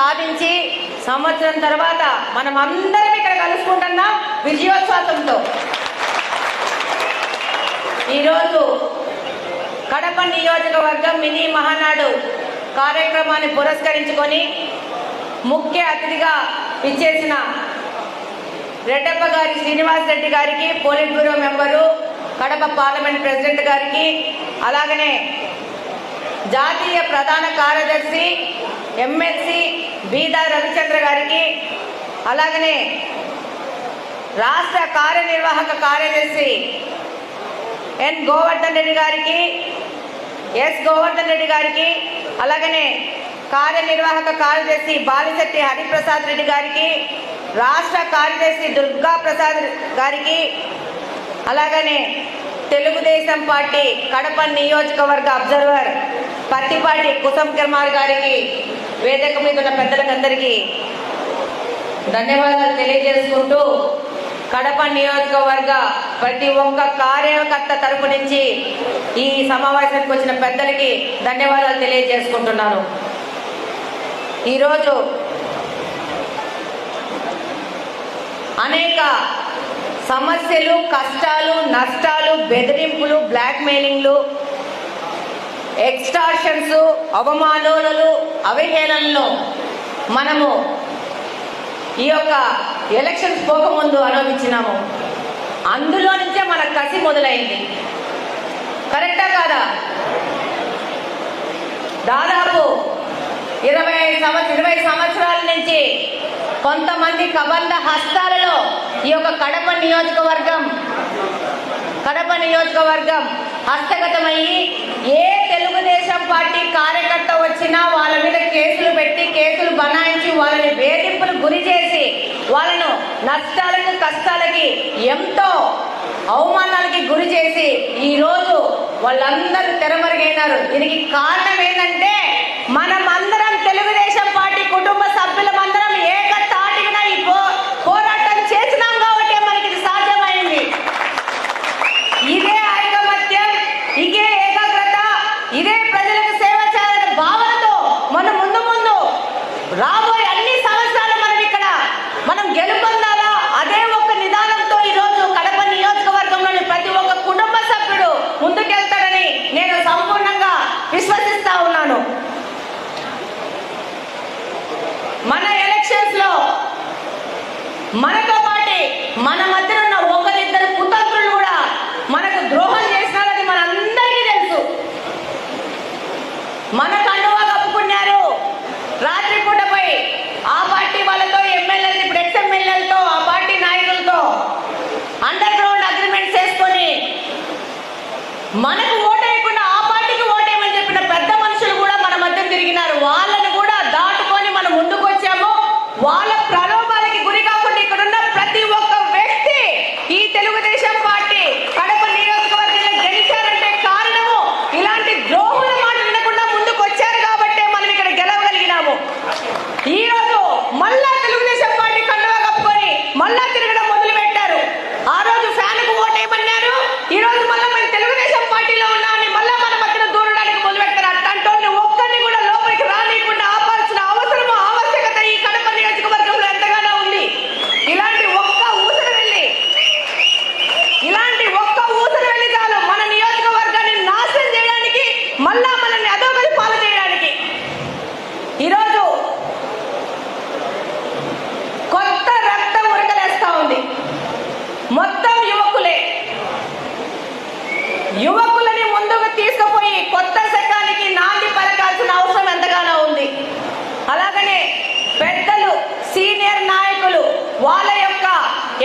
సాధించి సంవత్సరం తర్వాత మనం అందరం ఇక్కడ కలుసుకుంటున్నాం విజయోత్సవంతో. ఈరోజు కడప నియోజకవర్గం మినీ మహానాడు కార్యక్రమాన్ని పురస్కరించుకొని ముఖ్య అతిథిగా ఇచ్చేసిన రెడ్డప్ప గారి శ్రీనివాస్ రెడ్డి గారికి politburo member Kadapa parliament president గారికి అలాగనే జాతీయ ప్రధాన కార్యదర్శి ఎమ్మెల్సీ బీదా రవిచంద్ర గారికి అలాగనే రాష్ట్ర కార్యనిర్వాహక కార్యదర్శి ఎన్ గోవర్ధన్ రెడ్డి గారికి ఎస్ గోవర్ధన్ రెడ్డి గారికి అలాగనే కార్యనిర్వాహక కార్యదర్శి బాలిశెట్టి హరిప్రసాద్ రెడ్డి గారికి రాష్ట్ర కార్యదర్శి దుర్గా ప్రసాద్ గారికి అలాగనే తెలుగుదేశం పార్టీ కడప నియోజకవర్గ అబ్జర్వర్ పత్తిపాటి కుసం కుమార్ గారికి వేదిక మీద ఉన్న పెద్దలకందరికీ ధన్యవాదాలు తెలియజేసుకుంటూ కడప నియోజకవర్గ ప్రతి ఒక్క కార్యకర్త తరపు నుంచి ఈ సమావేశానికి వచ్చిన పెద్దలకి ధన్యవాదాలు తెలియజేసుకుంటున్నాను. ఈరోజు అనేక సమస్యలు కష్టాలు నష్టాలు బెదిరింపులు బ్లాక్మెయిలింగ్లు ఎక్స్టార్షన్స్ అవమానాలు అవహేళనలు. మనము ఈ యొక్క ఎలక్షన్స్ పోకముందు అనుభవించినాము. అందులో నుంచే మన కసి మొదలైంది. కరెక్టా కాదా? దాదాపు ఇరవై సంవత్సరం ఇరవై సంవత్సరాల నుంచి కొంతమంది కబంధ హస్తాలలో ఈ యొక్క కడప నియోజకవర్గం కడప నియోజకవర్గం హస్తగతమయ్యి ఏ తెలుగుదేశం పార్టీ కార్యకర్త వచ్చినా వాళ్ళ మీద కేసులు పెట్టి కేసులు బనాయించి వాళ్ళని వేధింపులు గురి చేసి వాళ్ళను నష్టాలకు కష్టాలకి ఎంతో అవమానాలకి గురి చేసి ఈరోజు వాళ్ళందరూ తెరమరుగైనారు. దీనికి కారణం ఏంటంటే మనమందరం తెలుగుదేశం పార్టీ కుటుంబ సభ్యులమందరం ఏక తాటిన ఈ పో పోరాటం చేసినాం కాబట్టి మనకి ఇది సాధ్యమైంది ఇదే ఐకమత్యం ఇదే ఏకాగ్రత ఇదే ప్రజలకు సేవ చేయాలనే భావనతో మనం ముందు ముందు రాబోయే అన్ని సంవత్సరాలు మనం ఇక్కడ మనం గెలుపొందాలా అదే ఒక నిదానంతో ఈరోజు కడప నియోజకవర్గంలోని ప్రతి ఒక్క కుటుంబ సభ్యుడు ముందుకెళ్తాడని నేను సంపూర్ణంగా విశ్వసిస్తా ఉన్నాను మన ఎలక్షన్స్లో మనతో పాటే మన మధ్య ఉన్న ఒకరిద్దరు కుతంత్రులు కూడా మనకు ద్రోహం చేసినారని మనందరికీ తెలుసు మన కండువా కప్పుకున్నారు రాత్రిపూటపై ఆ పార్టీ వాళ్ళతో ఎమ్మెల్యేలు ఇప్పుడు ఎక్స్ ఎమ్మెల్యేలతో ఆ పార్టీ నాయకులతో అండర్ గ్రౌండ్ అగ్రిమెంట్స్ చేసుకొని మనకు ఓటేయకుండా ఆ పార్టీకి ఓటేయమని చెప్పిన పెద్ద మనుషులు కూడా మన మధ్య తిరిగినారు వాళ్ళని కూడా దాటుకొని మనం ముందుకు వచ్చాము వాళ్ళ ప్రలోభాలకి గురి కాకుండా ఇక్కడ ఉన్న ప్రతి ఒక్క వ్యక్తి ఈ తెలుగుదేశం పార్టీ కడప నియోజకవర్గంలో గెలిచారంటే కారణము ఇలాంటి ద్రోహుల మాట వినకుండా ముందుకు వచ్చారు కాబట్టే మనం ఇక్కడ గెలవగలిగినాము ఈ రోజు మళ్ళా తెలుగుదేశం పార్టీ కండువా కప్పుకొని మళ్ళా తిరగడం మొదలు పెట్టారు ఆ రోజు ఫ్యాన్కు ఓటేయమన్నారు ఈ రోజు మళ్ళా మేము తెలుగుదేశం పార్టీలో ఉన్నామని మళ్ళా మన మధ్యన దూరడానికి మొదలు పెట్టారు అట్టంటోని ఒక్కరిని కూడా లోపలికి రానియకుండా ఆపాల్సిన అవసరము ఆవశ్యకత ఈ కడప నియోజకవర్గంలో ఎంతగానో ఉంది ఇలాంటి ఒక్క ఊసరు వెళ్ళి ఇలాంటి ఒక్క ఊసరు వెళ్ళి చాలు మన నియోజకవర్గాన్ని నాశనం చేయడానికి మళ్ళా మనల్ని అధోగతి పాలు చేయడానికి ఈరోజు కొత్త రక్తం ఉరకలేస్తా ఉంది మొత్తం యువకులే. యువకులని ముందుకు తీసుకుపోయి కొత్త శకానికి నాంది పలకాల్సిన అవసరం ఎంతగానో ఉంది. అలాగనే పెద్దలు సీనియర్ నాయకులు వాళ్ళ యొక్క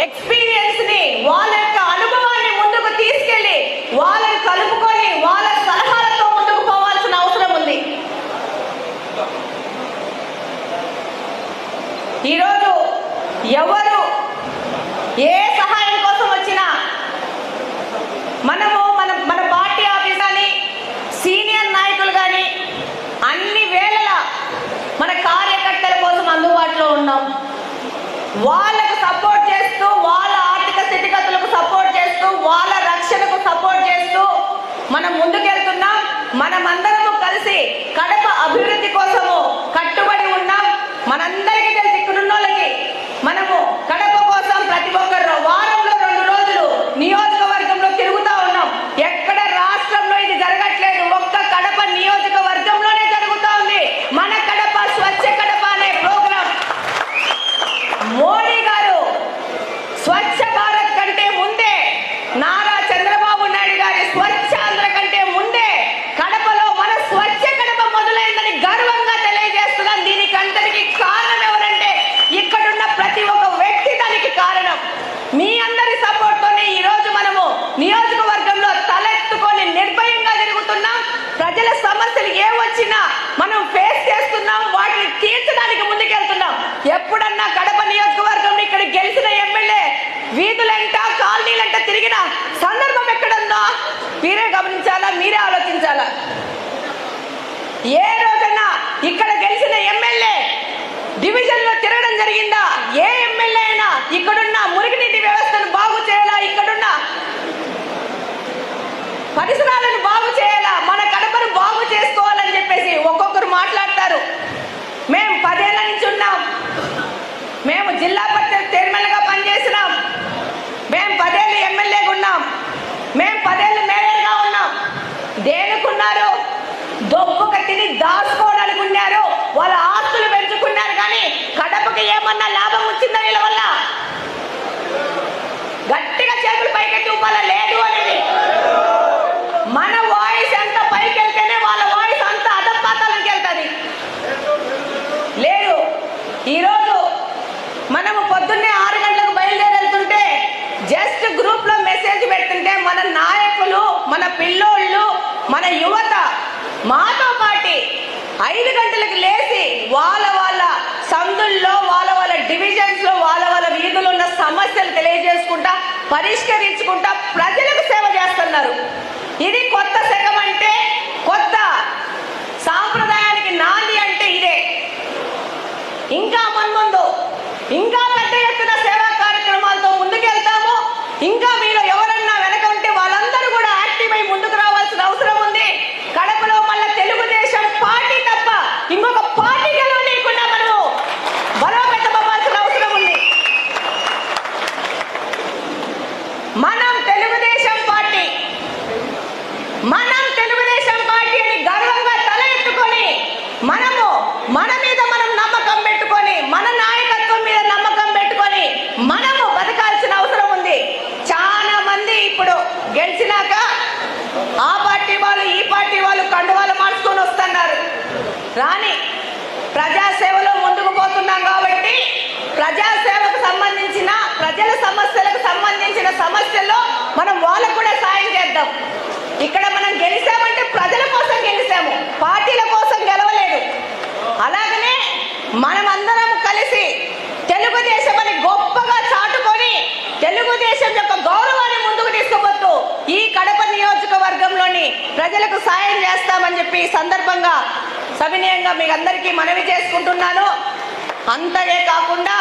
ఎక్స్పీరియన్స్ని వాళ్ళ యొక్క అనుభవాన్ని ముందుకు తీసుకెళ్ళి వాళ్ళని కలుపుకొని వాళ్ళ సలహాలతో ముందుకు పోవాల్సిన అవసరం ఉంది. ఈరోజు ఎవరు ఏ సహాయం కోసం వచ్చినా మనము మన మన పార్టీ ఆఫీస్ కానీ సీనియర్ నాయకులు కానీ అన్ని వేళల మన కార్యకర్తల కోసం అందుబాటులో ఉన్నాం వాళ్ళకు సపోర్ట్ చేస్తూ వాళ్ళ ఆర్థిక స్థితిగతులకు సపోర్ట్ చేస్తూ వాళ్ళ రక్షణకు సపోర్ట్ చేస్తూ మనం ముందుకెళ్తున్నాం. మనమందరము కలిసి కడప అభివృద్ధి కోసము కట్టుబడి ఉన్నాం. మనందరికీ తెలుసు ఇక్కడున్న వాళ్ళకి మనము కడప కోసం ప్రతి ఒక్కరు వారంలో రెండు రోజులు నియోజకవర్గంలో తిరుగుతా ఉన్నాం ఎక్కడ రాష్ట్రంలో ఇది జరగట్లేదు ఒక్క కడప నియోజకవర్గంలోనే జరుగుతా ఉంది మన కడప స్వచ్ఛ కడప అనే ప్రోగ్రాం మోడీ గారు స్వచ్ఛ భారత్ కంటే ముందే నారా చంద్రబాబు నాయుడు గారి స్వచ్ఛ ఆంధ్ర కంటే ముందే కడపలో మన స్వచ్ఛ కడప మొదలైందని గర్వంగా తెలియజేస్తున్నాం దీనికి అందరికీ కారణం ఎవరంటే ఇక్కడున్న ప్రతి ఒక్క వ్యక్తి దానికి కారణం మీ అందరి సపోర్ట్ తోనే ఈ రోజు మనము నియోజకవర్గంలో తలెత్తుకొని నిర్భయంగా తిరుగుతున్నాం ప్రజల సమస్యలు ఏ వచ్చినా మనం ఫేస్ చేస్తున్నాం వాటిని తీర్చడానికి ముందుకెళ్తున్నాం ఎప్పుడన్నా కడప నియోజకవర్గంలో ఇక్కడ గెలిచిన ఎమ్మెల్యే వీధులంట కాలనీలంట తిరిగిన సందర్భం ఎక్కడుందో మీరే గమనించాలా? మీరే ఆలోచించాలా? ఏ రోజన్నా ఇక్కడ గెలిచిన ఎమ్మెల్యే డివిజన్లో తిరగడం జరిగిందా? ఏ ఎమ్మెల్యే అయినా ఇక్కడున్న మురుగునీటి వ్యవస్థను బాగు చేయాలా? ఇక్కడున్న పరిసరాలను బాగు చేయాలా? మన కడపను బాగు చేసుకోవాలని చెప్పేసి ఒక్కొక్కరు మాట్లాడతారు. మేము పదేళ్ళ నుంచి ఉన్నాం. మేము జిల్లా పరిషత్ చైర్మన్గా పనిచేసినాం మేము పదేళ్ళు ఎమ్మెల్యేగా ఉన్నాం మేము పదేళ్ళు మేయర్గా ఉన్నాం. దేనికున్నారు? దొబ్బుక తిని దాచుకోవడానికి ఉన్నారు. వాళ్ళ ఆస్తులు పెంచుకున్నారు కానీ కడపకి ఏమన్నా లాభం వచ్చిందా వీళ్ళ వల్ల? గట్టిగా చేతులు పైకెత్తి ఊపాల? లేదు అనేది. మన వాయిస్ ఎంత పైకి వెళ్తేనే వాళ్ళ వాయిస్ అంత అధపాతాలకి వెళ్తుంది. లేదు. ఈరోజు మనము పొద్దున్నే ఆరు గంటలకు బయలుదేరి వెళ్తుంటే జస్ట్ గ్రూప్ లో పెడుతుంటే మన నాయకులు మన పిల్లోళ్ళు మన యువత మాతో పాటి ఐదు గంటలకు లేచి వాళ్ళ వాళ్ళ సందుల్లో వాళ్ళ వాళ్ళ డివిజన్స్లో వాళ్ళ వాళ్ళ వీధులు ఉన్న సమస్యలు తెలియజేసుకుంటా పరిష్కరించుకుంటా ప్రజలకు సేవ చేస్తున్నారు. ఇది కొత్త శకం అంటే కొత్త సాంప్రదాయానికి నాంది అంటే ఇదే. ఇంకా మున్ముందు ఇంకా పెద్ద ఎత్తున సేవా కార్యక్రమాలతో ముందుకెళ్తాము ఇంకా మీలో ఎవరన్నా వెనక ఉంటే వాళ్ళందరూ కూడా యాక్టివ్ అయి ముందుకు రావాల్సిన అవసరం ఉంది కడపలో మళ్ళీ తెలుగుదేశం పార్టీ తప్ప ఇంకొక పార్టీ గెలవనీయకుండా మనము బలోపేతమవ్వాల్సిన అవసరం ఉంది మనం తెలుగుదేశం పార్టీ. మనం తెలుగుదేశం పార్టీ అని గర్వంగా తల ఎత్తుకొని మనము మన మీద మనం నమ్మకం పెట్టుకొని మన నాయకత్వం మీద నమ్మకం పెట్టుకొని మనము బతకాల్సిన అవసరం ఉంది. చాలా మంది ఇప్పుడు గెలిచినాక ఆ పార్టీ వాళ్ళు ఈ పార్టీ వాళ్ళు కండువాలు మార్చుకొని వస్తున్నారు. రాని ప్రజాసేవలో ముందుకు పోతున్నాం కాబట్టి ప్రజాసేవకు సంబంధించిన ప్రజల సమస్యలకు సంబంధించిన సమస్యల్లో మనం వాళ్ళకు కూడా సాయం చేద్దాం. ఇక్కడ మనం గెలిచామంటే ప్రజల కోసం గెలిచాము పార్టీల కోసం గెలవలేదు. అలాగనే మనమందరం కలిసి తెలుగుదేశం అని గొప్పగా చాటుకొని తెలుగుదేశం యొక్క గౌరవాన్ని ముందుకు తీసుకుపోతూ ఈ కడప నియోజకవర్గంలోని ప్రజలకు సాయం చేస్తామని చెప్పి సందర్భంగా సవినయంగా మీకు అందరికీ మనవి చేసుకుంటున్నాను. అంతనే కాకుండా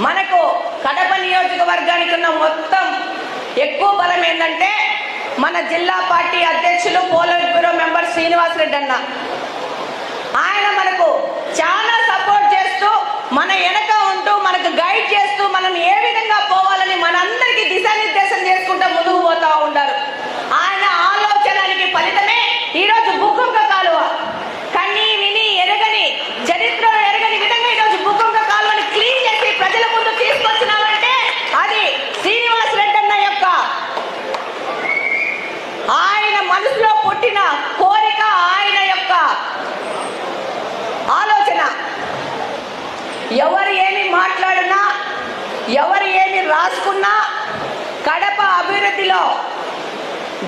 మనకు కడప నియోజకవర్గానికి ఉన్న మొత్తం ఎక్కువ బలం ఏంటంటే మన జిల్లా పార్టీ అధ్యక్షులు పోలిట్ బ్యూరో మెంబర్ శ్రీనివాసరెడ్డి అన్న. ఆయన మనకు చాలా సపోర్ట్ చేస్తూ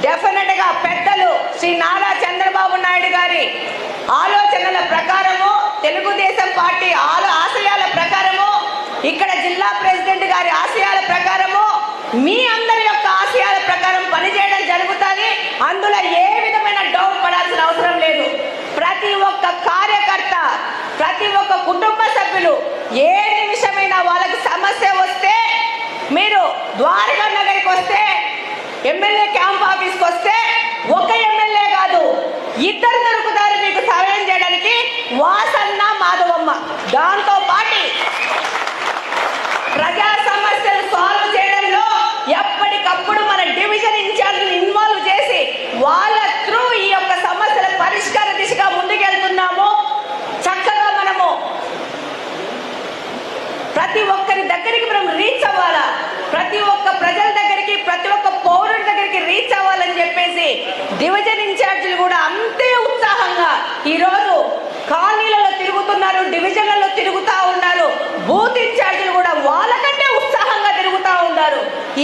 డెఫినెట్గా పెద్దలు శ్రీ నారా చంద్రబాబు నాయుడు గారి ఆలోచనల ప్రకారము తెలుగుదేశం పార్టీ ఆలో ఆశయాల ప్రకారము ఇక్కడ జిల్లా ప్రెసిడెంట్ గారి ఆశయాల ప్రకారము మీ అందరి యొక్క ఆశయాల ప్రకారం పనిచేయడం జరుగుతుంది. అందులో ఏ విధమైన డౌట్ పడాల్సిన అవసరం లేదు. ప్రతి ఒక్క కార్యకర్త ప్రతి ఒక్క కుటుంబ సభ్యులు ఏ నిమిషమైనా వాళ్ళకి సమస్య వస్తే మీరు ద్వారకా నగరికి వస్తే ఎమ్మెల్యే క్యాంప్ ఆఫీస్కి వస్తే ఒక ఎమ్మెల్యే కాదు ఇద్దరు దొరుకుతారు మీకు సహాయం చేయడానికి వాసన్న దాంతో పాటి ప్రజా సమస్యలు సాల్వ్ చేయడంలో ఎప్పటికప్పుడు మన డివిజన్ ఇన్ఛార్జ్ని ఇన్వాల్వ్ చేసి వాళ్ళ త్రూ ఈ యొక్క సమస్యల పరిష్కార దిశగా ముందుకెళ్తున్నాము. చక్కగా మనము ప్రతి ఒక్కరి దగ్గరికి మనం రీచ్ అవ్వాలా? ప్రతి ఒక్క ప్రజల దగ్గరికి ప్రతి ఒక్క పౌరుడి దగ్గరికి రీచ్ అవ్వాలని చెప్పేసి డివిజన్ ఇన్ఛార్జీలు కూడా అంతే ఉత్సాహంగా ఈరోజు కాలనీలలో తిరుగుతున్నారు డివిజన్లలో తిరుగుతా ఉన్నారు బూత్ ఇన్ఛార్జీలు కూడా వాళ్ళకంటే ఉత్సాహంగా తిరుగుతా ఉన్నారు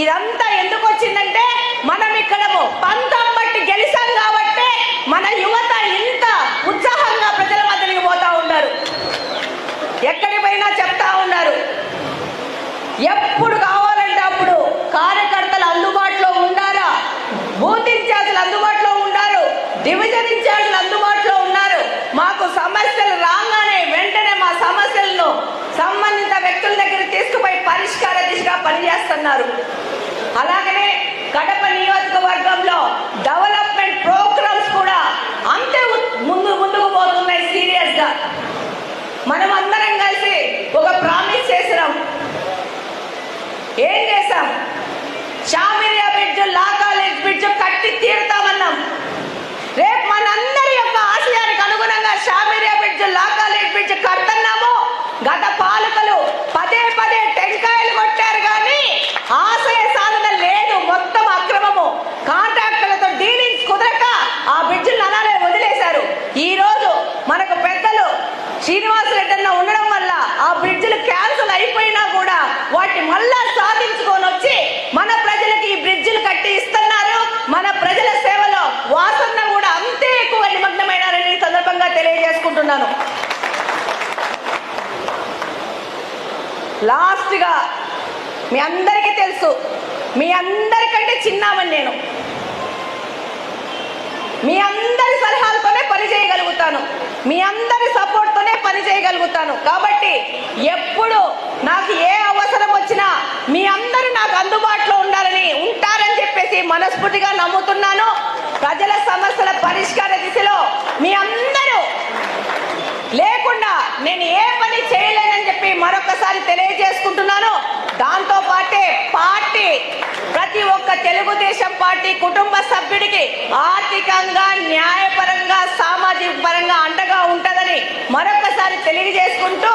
ఇదంతా ఎందుకు వచ్చిందంటే మనం ఇక్కడ పంతం బట్టి గెలిచాం కాబట్టి మన యువత ఇంత ఉత్సాహంగా ప్రజల మధ్యకి పోతా ఉన్నారు. ఎక్కడి పైన చెప్తా ఉన్నారు. ఎప్పుడు కావాలంటే అప్పుడు కార్యకర్తలు అందుబాటులో ఉండాలా? బూత్ ఇన్ఛార్జీలు అందుబాటులో ఉన్నారు డివిజన్ ఇన్ఛార్జీలు అందుబాటులో ఉన్నారు. మాకు సమస్యలు రాగానే వెంటనే మా సమస్యలను సంబంధించిన వ్యక్తుల దగ్గర తీసుకుపోయి పరిష్కార దిశగా పనిచేస్తున్నారు. అలాగనే కడప నియోజకవర్గంలో డెవలప్మెంట్ ప్రోగ్రామ్స్ కూడా అంతే ముందు ముందుకు పోతున్నాయి సీరియస్గా మనం అందరం కలిసి ఒక ప్రామిస్ చేసినాం. ఏం చేశాం? షామిరియా బ్రిడ్జ్ లా కాలేజ్ బ్రిడ్జ్ కట్టి తీరుతామన్నాం. రేపు మనందరి యొక్క ఆశయానికి అనుగుణంగా షామిరియా బ్రిడ్జ్ లా కాలేజ్ బ్రిడ్జ్ కడుతున్నాము గత పాలకలు పదే పదే టెంకాయలు కొట్టారు కానీ ఆశయ సాధన లేదు మొత్తం అక్రమము కాంట్రాక్టర్లతో డీలింగ్స్ కుదరక ఆ బ్రిడ్జిని అలానే వదిలేశారు ఈ రోజు మనకు పెద్దలు శ్రీనివాస రెడ్డి అన్న ఉండడం వల్ల ఆ బ్రిడ్జిలు క్యాన్సిల్ అయిపోయినా కూడా వాటి మళ్ళా సాధించుకొని వచ్చి మన ప్రజలకి ఈ బ్రిడ్జిలు కట్టి ఇస్తున్నారు మన ప్రజల సేవలో వాసన్న కూడా అంతే ఎక్కువ నిమగ్నమైనారని ఈ సందర్భంగా తెలియజేసుకుంటున్నాను లాస్ట్గా మీ అందరికీ తెలుసు మీ అందరికంటే చిన్నామని నేను. మీ అందరి సలహాలతోనే పని చేయగలుగుతాను. మీ అందరి సపోర్ట్తోనే పని చేయగలుగుతాను. కాబట్టి ఎప్పుడు నాకు ఏ అవసరం వచ్చినా మీ అందరూ నాకు అందుబాటులో ఉండాలని ఉంటారని చెప్పేసి మనస్ఫూర్తిగా నమ్ముతున్నాను. ప్రజల సమస్యల పరిష్కార దిశలో మీ అందరూ నేను ఏ పని చేయలేనని చెప్పి మరొకసారి తెలియజేసుకుంటున్నాను. దాంతో పాటే పార్టీ ప్రతి ఒక్క తెలుగుదేశం పార్టీ కుటుంబ సభ్యుడికి ఆర్థికంగా న్యాయపరంగా సామాజిక పరంగా అండగా ఉంటుందని మరొకసారి తెలియజేసుకుంటూ